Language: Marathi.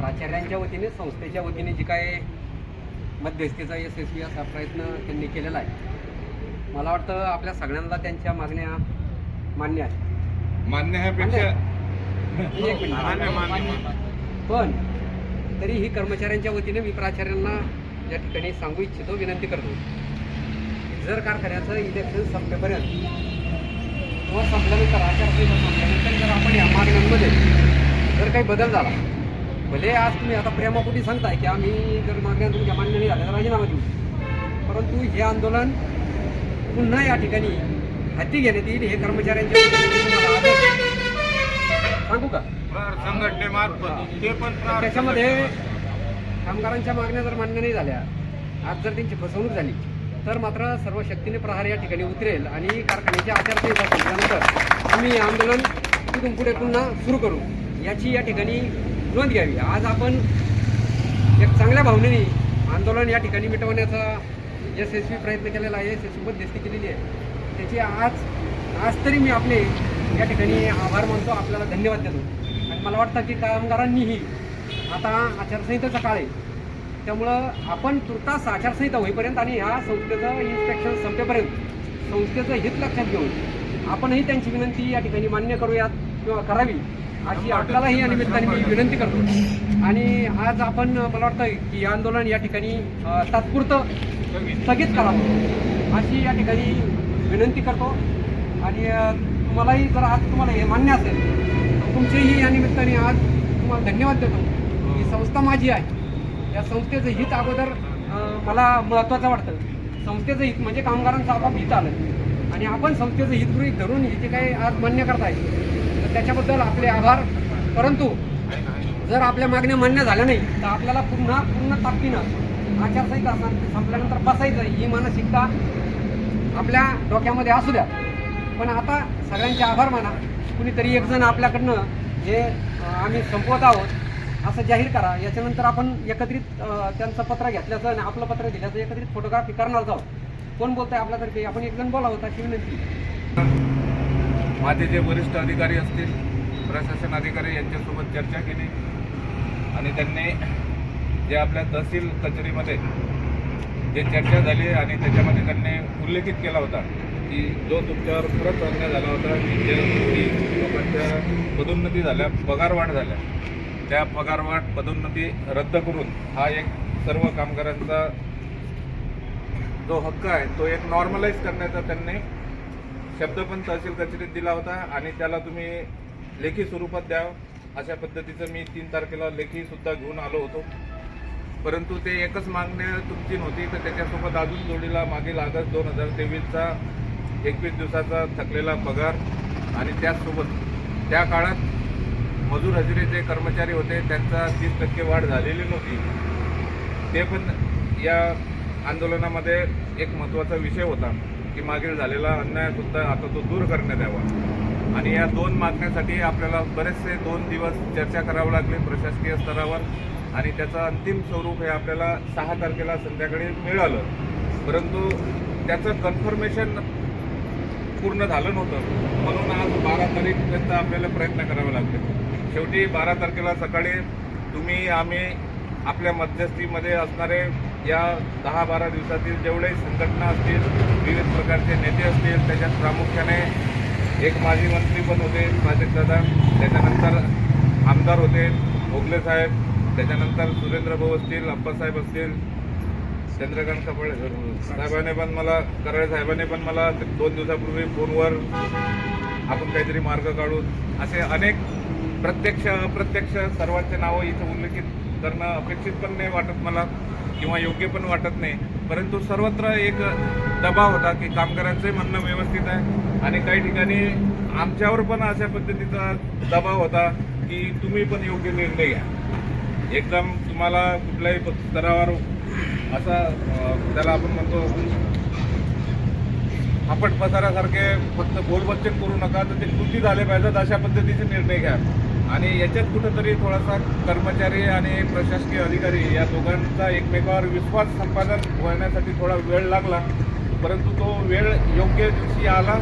प्राचार्यांच्या वतीने संस्थेच्या वतीने जी काय मध्यस्थीचा यशस्वी असा प्रयत्न त्यांनी केलेला आहे. मला वाटतं आपल्या सगळ्यांना त्यांच्या मागण्या मान्य आहेत. मान्य ह्यापेक्षा पण तरी ही कर्मचाऱ्यांच्या वतीने मी प्राचार्यांना या ठिकाणी सांगू इच्छितो विनंती करतो. की जर कारखान्याचं इलेक्शन संपेपर्यंत किंवा संपल्यानंतर आचारसंहिता संपल्यानंतर जर आपण या मागण्यांमध्ये जर काही बदल झाला भले आज तुम्ही आता प्रेमापोटी सांगताय की आम्ही जर मागण्या तुमच्या मान्य नाही झाल्या तर राजीनामा देऊ. परंतु हे आंदोलन पुन्हा या ठिकाणी हाती घेण्यात येईल हे कर्मचाऱ्यांच्या सांगू का? त्याच्यामध्ये कामगारांच्या मागण्या जर मान्य नाही झाल्या आज जर त्यांची फसवणूक झाली तर मात्र सर्व शक्तीने प्रहार या ठिकाणी उतरेल आणि कारखान्याच्या आचारसंहिता संपल्यानंतर आम्ही हे आंदोलन तिथून पुढे पुन्हा सुरू करू. याची या ठिकाणी नोंद घ्यावी. आज आपण एक चांगल्या भावनेने आंदोलन या ठिकाणी मिटवण्याचा यशस्वी प्रयत्न केलेला आहे यशस्वी मध्यस्थी केलेली आहे. त्याची आज आज तरी मी आपले या ठिकाणी आभार मानतो आपल्याला धन्यवाद देतो. आणि मला वाटतं की कामगारांनीही आता आचारसंहितेचा काळ आहे. त्यामुळं आपण तुर्तास आचारसंहिता होईपर्यंत आणि ह्या संस्थेचं इन्स्पेक्शन संपेपर्यंत संस्थेचं हित लक्षात घेऊन आपणही त्यांची विनंती या ठिकाणी मान्य करूयात. किंवा करावी अशी आपल्यालाही या निमित्ताने मी विनंती करतो. आणि आज आपण मला वाटतं की आंदोलन या ठिकाणी तात्पुरतं स्थगित करावं अशी या ठिकाणी विनंती करतो. आणि तुम्हालाही जर आज तुम्हाला हे मान्य असेल तर तुमचेही या निमित्ताने आज तुम्हाला धन्यवाद देतो ही संस्था माझी आहे. या संस्थेचं हित अगोदर मला महत्त्वाचं वाटतं. संस्थेचं हित म्हणजे कामगारांचं आपाप हित आलं. आणि आपण संस्थेचं हित गृहीत धरून हे जे काही आज मान्य करताय तर त्याच्याबद्दल आपले आभार. परंतु जर आपल्या मागण्या मान्य झाल्या नाही तर आपल्याला पुन्हा पूर्ण ताकदीनं आचारसंहिता सं- संपल्यानंतर बसायचं ही मानसिकता आपल्या डोक्यामध्ये असू द्या. पण आता सगळ्यांचे आभार माना. कुणीतरी एकजण आपल्याकडनं हे आम्ही संपवत आहोत असं जाहीर करा. याच्यानंतर आपण एकत्रित त्यांचं पत्र घेतल्याचं आणि आपलं पत्र दिल्याचं एकत्रित फोटोग्राफी करणार आहोत. कोण बोलतंय आपल्यातर्फे? आपण एकजण बोलावं अशी विनंती. माझे जे वरिष्ठ अधिकारी असतील प्रशासन अधिकारी यांच्यासोबत चर्चा केली. आणि त्यांनी जे आपल्या तहसील कचेरीमध्ये जे चर्चा झाली आणि त्याच्यामध्ये त्यांनी उल्लेखित केला होता की जो तुमच्यावर खरंच अन्याय झाला होता की जे लोकांच्या पदोन्नती झाल्या पगारवाढ झाल्या. त्या पगारवाढ पदोन्नती रद्द करून हा एक सर्व कामगारांचा जो हक्क आहे तो एक नॉर्मलाईज करण्याचा त्यांनी शब्द पण तहसील कचेरीत दिला होता आणि त्याला तुम्ही लेखी स्वरूपात द्या. अशा पद्धतीचं मी तीन तारखेला लेखीसुद्धा घेऊन आलो होतो. परंतु ते एकच मागण्या तुमची नव्हती तर त्याच्यासोबत अजून जोडीला मागील ऑगस्ट दोन हजार तेवीसचा एकवीस दिवसाचा थकलेला पगार आणि त्याचसोबत त्या काळात मजूर हजेरी जे कर्मचारी होते त्यांचा तीस टक्के वाढ झालेली नव्हती. ते पण या आंदोलनामध्ये एक महत्त्वाचा विषय होता. की मागील झालेला अन्याय सुद्धा आता तो दूर करण्यात यावा. आणि या दोन मागण्यासाठी आपल्याला बरेचसे दोन दिवस चर्चा करावं लागली प्रशासकीय स्तरावर आणि त्याचं अंतिम स्वरूप हे आपल्याला सहा तारखेला संध्याकाळी मिळालं. परंतु त्याचं कन्फर्मेशन पूर्ण झालं नव्हतं. म्हणून आज बारा तारीखपर्यंत आपल्याला प्रयत्न करावे लागले. शेवटी बारा तारखेला सकाळी तुम्ही आम्ही आपल्या मध्यस्थीमध्ये असणारे या दहा बारा दिवसातील जेवढे संघटना असतील विविध प्रकारचे नेते असतील त्याच्यात प्रामुख्याने एक माजी मंत्री पण होते प्राजक्त दादा. त्याच्यानंतर आमदार होते भोगले साहेब. त्याच्यानंतर सुरेंद्र भाऊ असतील अप्पासाहेब असतील. चंद्रकांत कपळे साहेबाने पण मला कराळे साहेबाने पण मला दोन दिवसापूर्वी फोनवर आपण काहीतरी मार्ग काढू असे अनेक प्रत्यक्ष अप्रत्यक्ष सर्वांचे नावं इथं उल्लेखित करणं अपेक्षित पण नाही वाटत मला किंवा योग्य पण वाटत नाही. परंतु सर्वत्र एक दबाव होता की कामगारांचंही म्हणणं व्यवस्थित आहे आणि काही ठिकाणी आमच्यावर पण अशा पद्धतीचा दबाव होता की तुम्ही पण योग्य निर्णय घ्या. एकदम तुम्हाला कुठल्याही प- स्तरावर असा त्याला आपण म्हणतो फापट पसारासारखे फक्त बोलबच्चन करू नका तर ते कृती झाले पाहिजेत अशा पद्धतीचे निर्णय घ्या. आणि याच्यात कुठंतरी थोडासा कर्मचारी आणि प्रशासकीय अधिकारी या दोघांचा एकमेकावर विश्वास संपादन होण्यासाठी थोडा वेळ लागला परंतु तो वेळ योग्य दिवशी आला.